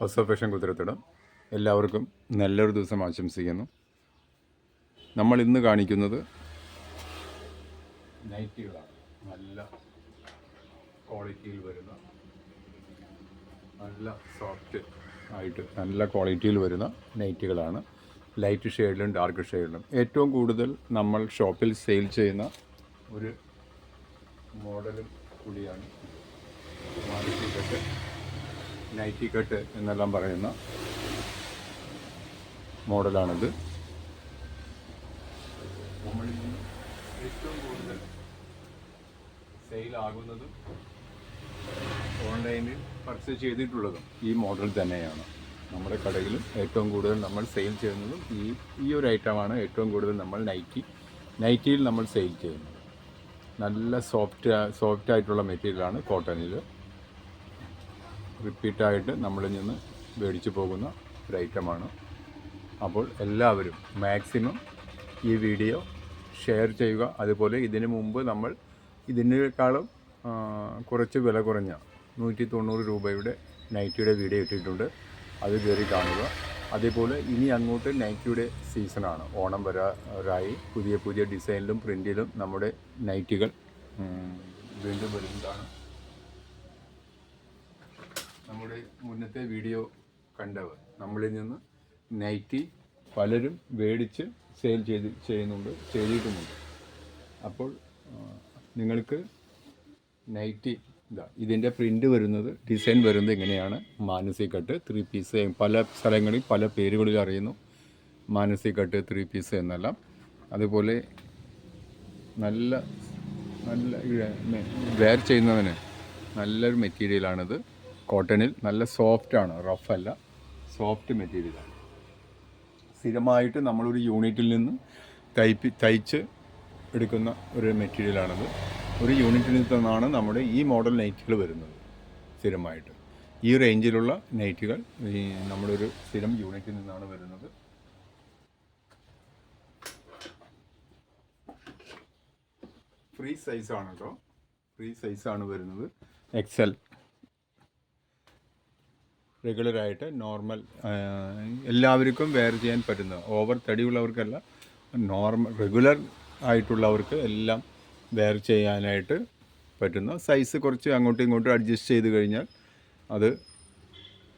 House കുതിരത്തിടം. എല്ലാവർക്കും നല്ലൊരു ദിവസം ആശംസിക്കുന്നു. നമ്മൾ ഇന്ന് കാണിക്കുന്നത് നൈറ്റികളാണ്. നല്ല ക്വാളിറ്റിയിൽ വരുന്ന നല്ല സോഫ്റ്റ് ആയിട്ട് നല്ല ക്വാളിറ്റിയിൽ വരുന്ന നൈറ്റികളാണ്. Light ഷെയ്ഡിലും dark ഷെയ്ഡിലും. ഏറ്റവും കൂടുതൽ നമ്മൾ ഷോപ്പിൽ സെയിൽ ചെയ്യുന്ന ഒരു മോഡലും കൂടിയാണ് കട്ട് നൈറ്റി കട്ട് എന്നെല്ലാം പറയുന്ന മോഡലാണിത്. ഏറ്റവും കൂടുതൽ സെയിലാകുന്നതും ഓൺലൈനിൽ പർച്ചേസ് ചെയ്തിട്ടുള്ളതും ഈ മോഡൽ തന്നെയാണ്. നമ്മുടെ കടയിലും ഏറ്റവും കൂടുതൽ നമ്മൾ സെയിൽ ചെയ്യുന്നതും ഈ ഈ ഒരു ഐറ്റമാണ് ഏറ്റവും കൂടുതൽ നമ്മൾ നൈറ്റി നൈറ്റിയിൽ നമ്മൾ സെയിൽ ചെയ്യുന്നത്. നല്ല സോഫ്റ്റ് സോഫ്റ്റ് ആയിട്ടുള്ള മെറ്റീരിയലാണ് കോട്ടണിൽ റിപ്പീറ്റായിട്ട് നമ്മളിൽ നിന്ന് മേടിച്ചു പോകുന്ന ഒരു ഐറ്റമാണ്. അപ്പോൾ എല്ലാവരും മാക്സിമം ഈ വീഡിയോ ഷെയർ ചെയ്യുക. അതുപോലെ ഇതിനു മുമ്പ് നമ്മൾ ഇതിനേക്കാളും കുറച്ച് വില കുറഞ്ഞ നൂറ്റി തൊണ്ണൂറ് രൂപയുടെ നൈറ്റിയുടെ വീഡിയോ ഇട്ടിട്ടുണ്ട്. അത് കയറി കാണുക. അതേപോലെ ഇനി അങ്ങോട്ട് നൈറ്റിയുടെ സീസണാണ്. ഓണം വരാറായി. പുതിയ പുതിയ ഡിസൈനിലും പ്രിന്റിലും നമ്മുടെ നൈറ്റികൾ വീണ്ടും വരുന്നതാണ്. നമ്മുടെ മുന്നത്തെ വീഡിയോ കണ്ടവർ നമ്മളിൽ നിന്ന് നൈറ്റി പലരും മേടിച്ച് സെയിൽ ചെയ്ത് ചെയ്യുന്നുണ്ട് ചെയ്തിട്ടുമുണ്ട്. അപ്പോൾ നിങ്ങൾക്ക് നൈറ്റി ഇതാ ഇതിന്റെ പ്രിന്റ് വരുന്നത് ഡിസൈൻ വരുന്നത് ഇങ്ങനെയാണ് മാനസി കട്ട് ത്രീ പീസ് പല സ്ഥലങ്ങളിൽ പല പേരുകളിൽ അറിയുന്നു. മാനസി കട്ട് ത്രീ പീസ് എന്നെല്ലാം. അതുപോലെ നല്ല നല്ല വെയർ ചെയ്യുന്നതിന് നല്ലൊരു മെറ്റീരിയലാണിത് കോട്ടണിൽ നല്ല സോഫ്റ്റാണ് റഫല്ല സോഫ്റ്റ് മെറ്റീരിയലാണ് സ്ഥിരമായിട്ട് നമ്മളൊരു യൂണിറ്റിൽ നിന്ന് തയ്പ്പി തയ്ച്ച് എടുക്കുന്ന ഒരു മെറ്റീരിയലാണത് ഒരു യൂണിറ്റിൽ നിന്നാണ് നമ്മുടെ ഈ മോഡൽ നൈറ്റുകൾ വരുന്നത് സ്ഥിരമായിട്ട്. ഈ റേഞ്ചിലുള്ള നൈറ്റുകൾ ഈ നമ്മുടെ ഒരു സ്ഥിരം യൂണിറ്റിൽ നിന്നാണ് വരുന്നത്. ഫ്രീ സൈസാണ് കേട്ടോ ഫ്രീ സൈസാണ് വരുന്നത്. എക്സൽ റെഗുലറായിട്ട് നോർമൽ എല്ലാവർക്കും വെയർ ചെയ്യാൻ പറ്റുന്ന ഓവർ തടിയുള്ളവർക്കല്ല നോർമൽ റെഗുലർ ആയിട്ടുള്ളവർക്ക് എല്ലാം വെയർ ചെയ്യാനായിട്ട് പറ്റുന്ന സൈസ് കുറച്ച് അങ്ങോട്ടും ഇങ്ങോട്ടും അഡ്ജസ്റ്റ് ചെയ്ത് കഴിഞ്ഞാൽ അത്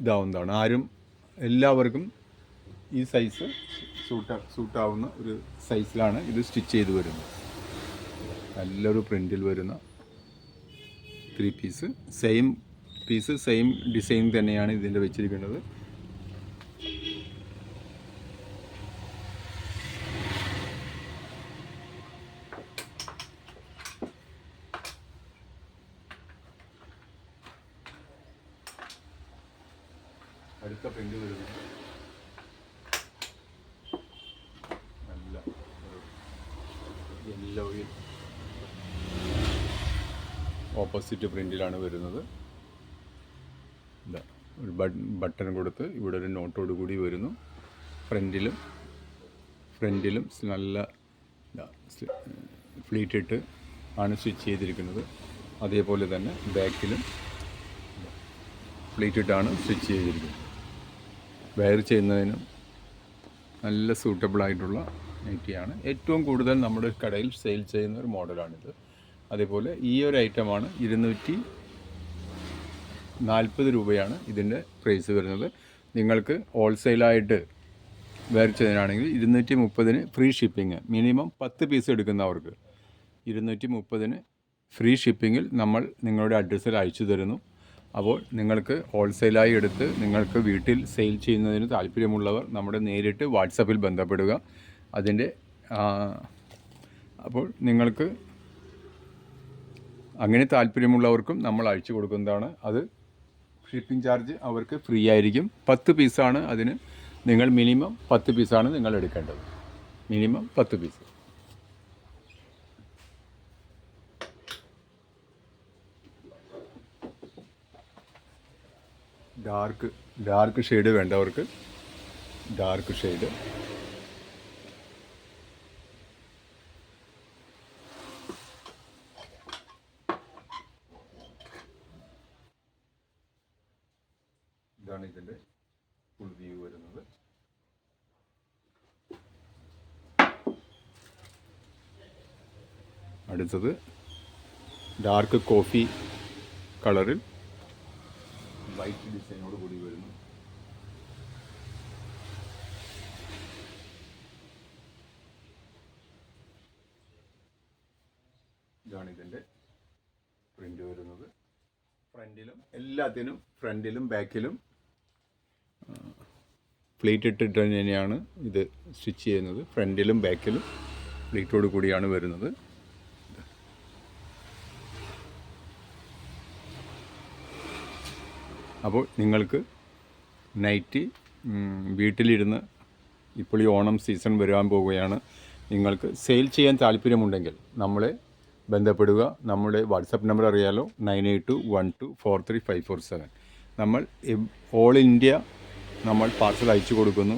ഇതാവുന്നതാണ്. ആരും എല്ലാവർക്കും ഈ സൈസ് സൂട്ട് സൂട്ടാവുന്ന ഒരു സൈസിലാണ് ഇത് സ്റ്റിച്ച് ചെയ്ത് വരുന്നത്. നല്ലൊരു പ്രിന്റിൽ വരുന്ന three piece same piece same design തന്നെയാണ് ഇതിന്റെ വെച്ചിരിക്കുന്നത്. അടുത്ത പ്രിന്റ് വരുന്നത് നല്ല യെല്ലോയിൽ ഓപ്പോസിറ്റ് പ്രിന്റിലാണ് വരുന്നത്. ഒരു ബട്ടൺ കൊടുത്ത് ഇവിടെ ഒരു നോട്ടോട് കൂടി വരുന്നു. ഫ്രണ്ടിലും ഫ്രണ്ടിലും നല്ല ഫ്ലീറ്റ് ഇട്ട് ആണ് സ്റ്റിച്ച് ചെയ്തിരിക്കുന്നത്. അതേപോലെ തന്നെ ബാക്കിലും ഫ്ലീറ്റ് ഇട്ടാണ് സ്റ്റിച്ച് ചെയ്തിരിക്കുന്നത്. വയർ ചെയ്യുന്നതിനും നല്ല സൂട്ടബിളായിട്ടുള്ള നൈറ്റിയാണ് ഏറ്റവും കൂടുതൽ നമ്മുടെ കടയിൽ സെയിൽ ചെയ്യുന്ന ഒരു മോഡലാണിത് അതേപോലെ ഈ ഒരു ഐറ്റമാണ് ഇരുന്നൂറ്റി നാൽപ്പത് രൂപയാണ് ഇതിന്റെ പ്രൈസ് വരുന്നത്. നിങ്ങൾക്ക് ഹോൾസെയിലായിട്ട് വേർച്ചതിനാണെങ്കിൽ ഇരുന്നൂറ്റി മുപ്പതിന് ഫ്രീ ഷിപ്പിംഗ് മിനിമം പത്ത് പീസ് എടുക്കുന്നവർക്ക് ഇരുന്നൂറ്റി മുപ്പതിന് ഫ്രീ ഷിപ്പിങ്ങിൽ നമ്മൾ നിങ്ങളുടെ അഡ്രസ്സിൽ അയച്ചു തരുന്നു. അപ്പോൾ നിങ്ങൾക്ക് ഹോൾസെയിലായി എടുത്ത് നിങ്ങൾക്ക് വീട്ടിൽ സെയിൽ ചെയ്യുന്നതിന് താല്പര്യമുള്ളവർ നമ്മുടെ നേരിട്ട് വാട്സപ്പിൽ ബന്ധപ്പെടുക. അതിന്റെ അപ്പോൾ നിങ്ങൾക്ക് അങ്ങനെ താല്പര്യമുള്ളവർക്കും നമ്മൾ അയച്ചു കൊടുക്കുന്നതാണ്. അത് ഷിപ്പിംഗ് ചാർജ് അവർക്ക് ഫ്രീ ആയിരിക്കും. പത്ത് പീസാണ് അതിന് നിങ്ങൾ മിനിമം പത്ത് പീസാണ് നിങ്ങൾ എടുക്കേണ്ടത്. മിനിമം പത്ത് പീസ്. ഡാർക്ക് ഡാർക്ക് ഷെയ്ഡ് വേണ്ടവർക്ക് ഡാർക്ക് ഷെയ്ഡ്. ഇതാണ് ഇതിന്റെ ഫുൾ വ്യൂ വരുന്നത്. അടുത്തത് ഡാർക്ക് കോഫി കളറിൽ വൈറ്റ് ഡിസൈനോട് കൂടി വരുന്നു. ഇതാണ് ഇതിന്റെ പ്രിന്റ് വരുന്നത്. ഫ്രണ്ടിലും എല്ലാത്തിനും ഫ്രണ്ടിലും ബാക്കിലും പ്ലേറ്റ് ഇട്ടിട്ട് തന്നെയാണ് ഇത് സ്റ്റിച്ച് ചെയ്യുന്നത്. ഫ്രണ്ടിലും ബാക്കിലും പ്ലേറ്റോട് കൂടിയാണ് വരുന്നത്. അപ്പോൾ നിങ്ങൾക്ക് നൈറ്റ് വീട്ടിലിരുന്ന് ഇപ്പോൾ ഈ ഓണം സീസൺ വരാൻ പോവുകയാണ്. നിങ്ങൾക്ക് സെയിൽ ചെയ്യാൻ താല്പര്യമുണ്ടെങ്കിൽ നമ്മളെ ബന്ധപ്പെടുക. നമ്മുടെ വാട്സപ്പ് നമ്പർ അറിയാലോ nine eight two one two four three five four seven. നമ്മൾ ഓൾ ഇന്ത്യ നമ്മൾ പാർസൽ അയച്ചു കൊടുക്കുന്നു.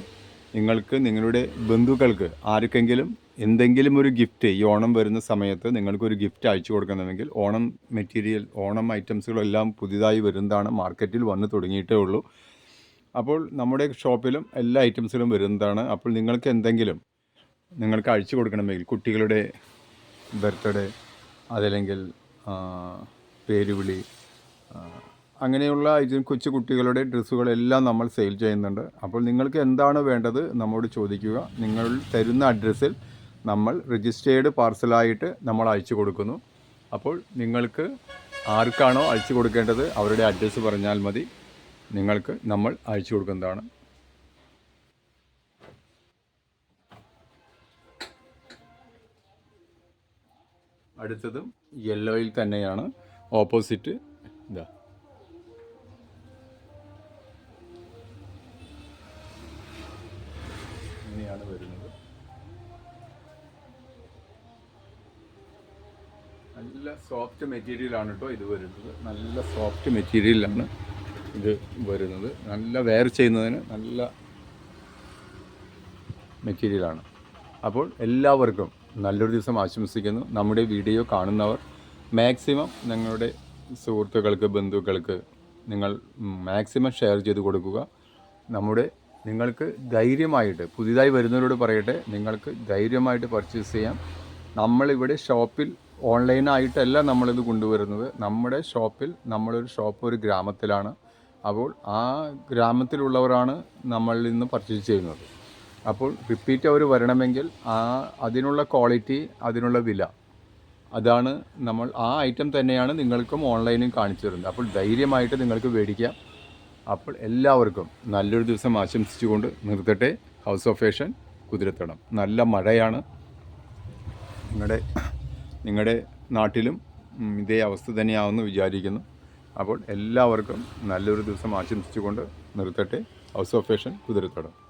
നിങ്ങൾക്ക് നിങ്ങളുടെ ബന്ധുക്കൾക്ക് ആർക്കെങ്കിലും എന്തെങ്കിലും ഒരു ഗിഫ്റ്റ് ഈ ഓണം വരുന്ന സമയത്ത് നിങ്ങൾക്കൊരു ഗിഫ്റ്റ് അയച്ചു കൊടുക്കണമെങ്കിൽ ഓണം മെറ്റീരിയൽ ഓണം ഐറ്റംസുകളെല്ലാം പുതിയതായി വരുന്നതാണ് മാർക്കറ്റിൽ വന്ന് തുടങ്ങിയിട്ടേ ഉള്ളൂ. അപ്പോൾ നമ്മുടെ ഷോപ്പിലും എല്ലാ ഐറ്റംസിലും വരുന്നതാണ്. അപ്പോൾ നിങ്ങൾക്ക് എന്തെങ്കിലും നിങ്ങൾക്ക് അയച്ചു കൊടുക്കണമെങ്കിൽ കുട്ടികളുടെ ബർത്ത്ഡേ അതല്ലെങ്കിൽ പേരുവിളി അങ്ങനെയുള്ള കൊച്ചു കുട്ടികളുടെ ഡ്രസ്സുകളെല്ലാം നമ്മൾ സെയിൽ ചെയ്യുന്നുണ്ട്. അപ്പോൾ നിങ്ങൾക്ക് എന്താണ് വേണ്ടത് നമ്മോട് ചോദിക്കുക. നിങ്ങൾ തരുന്ന അഡ്രസ്സിൽ നമ്മൾ രജിസ്റ്റേർഡ് പാർസലായിട്ട് നമ്മൾ അയച്ചു കൊടുക്കുന്നു. അപ്പോൾ നിങ്ങൾക്ക് ആർക്കാണോ അയച്ചു കൊടുക്കേണ്ടത് അവരുടെ അഡ്രസ്സ് പറഞ്ഞാൽ മതി. നിങ്ങൾക്ക് നമ്മൾ അയച്ചു കൊടുക്കുന്നതാണ്. അടുത്തതും യെല്ലോയിൽ തന്നെയാണ്. ഓപ്പോസിറ്റ് ഇതാ. ഇങ്ങനെയാണ് വരുന്നത്. നല്ല സോഫ്റ്റ് മെറ്റീരിയലാണ് കേട്ടോ ഇത് വരുന്നത്. നല്ല സോഫ്റ്റ് മെറ്റീരിയലാണ് ഇത് വരുന്നത്. നല്ല വെയർ ചെയ്യുന്നതിന് നല്ല മെറ്റീരിയലാണ് അപ്പോൾ എല്ലാവർക്കും നല്ലൊരു ദിവസം ആശംസിക്കുന്നു. നമ്മുടെ വീഡിയോ കാണുന്നവർ മാക്സിമം നിങ്ങളുടെ സുഹൃത്തുക്കൾക്ക് ബന്ധുക്കൾക്ക് നിങ്ങൾ മാക്സിമം ഷെയർ ചെയ്ത് കൊടുക്കുക. നമ്മുടെ നിങ്ങൾക്ക് ധൈര്യമായിട്ട് പുതിയതായി വരുന്നവരോട് പറയട്ടെ നിങ്ങൾക്ക് ധൈര്യമായിട്ട് പർച്ചേസ് ചെയ്യാം. നമ്മളിവിടെ ഷോപ്പിൽ ഓൺലൈനായിട്ടല്ല നമ്മളിത് കൊണ്ടുവരുന്നത്. നമ്മുടെ ഷോപ്പിൽ നമ്മളൊരു ഷോപ്പ് ഒരു ഗ്രാമത്തിലാണ്. അപ്പോൾ ആ ഗ്രാമത്തിലുള്ളവരാണ് നമ്മളിൽ നിന്ന് പർച്ചേസ് ചെയ്യുന്നത്. അപ്പോൾ റിപ്പീറ്റ് അവർ വരണമെങ്കിൽ ആ അതിനുള്ള ക്വാളിറ്റി അതിനുള്ള വില അതാണ് നമ്മൾ ആ ഐറ്റം തന്നെയാണ് നിങ്ങൾക്കും ഓൺലൈനും കാണിച്ചു തരുന്നത്. അപ്പോൾ ധൈര്യമായിട്ട് നിങ്ങൾക്ക് മേടിക്കാം. അപ്പോൾ എല്ലാവർക്കും നല്ലൊരു ദിവസം ആശംസിച്ചുകൊണ്ട് നിർത്തട്ടെ. House of fashion Kuthirathadam. നല്ല മഴയാണ്. നിങ്ങളുടെ നിങ്ങളുടെ നാട്ടിലും ഇതേ അവസ്ഥ തന്നെയാവുമെന്ന് വിചാരിക്കുന്നു. അപ്പോൾ എല്ലാവർക്കും നല്ലൊരു ദിവസം ആശംസിച്ചുകൊണ്ട് നിർത്തട്ടെ. House of fashion Kuthirathadam.